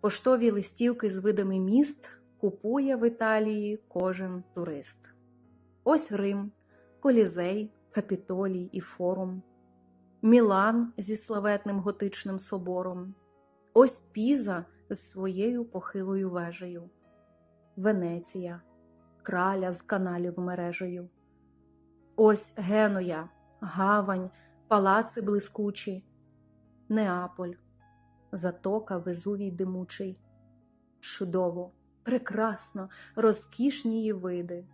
Поштові листівки з видами міст купує в Італії кожен турист. Ось Рим, Колізей, Капітолій і Форум, Мілан зі славетним готичним собором, ось Піза з своєю похилою вежею, Венеція, краля з каналів мережею. Ось Генуя, гавань, палаци блискучі, Неаполь, затока Везувій димучий. Чудово, прекрасно, розкішні її види.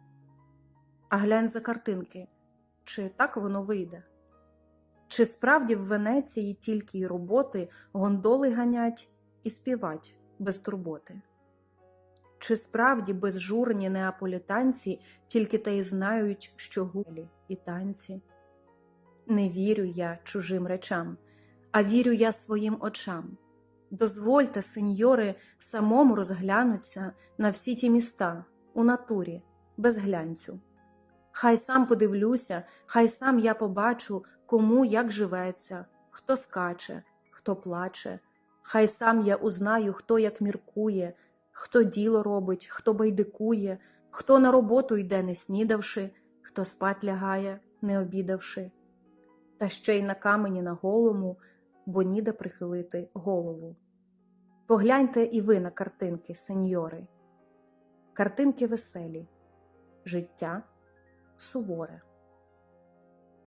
А глянь за картинки, чи так воно вийде? Чи справді в Венеції тільки й роботи гондоли ганять і співать без турботи? Чи справді безжурні неаполітанці тільки та й знають, що гулі і танці? Не вірю я чужим речам, а вірю я своїм очам. Дозвольте, сеньори, самому розглянуться на всі ті міста у натурі, без глянцю. Хай сам подивлюся, хай сам я побачу, кому як живеться, хто скаче, хто плаче, хай сам я узнаю, хто як міркує, хто діло робить, хто байдикує, хто на роботу йде, не снідавши, хто спать лягає, не обідавши. Та ще й на камені на голому, бо ніде прихилити голову. Погляньте і ви на картинки, сеньори. Картинки веселі, життя суворе.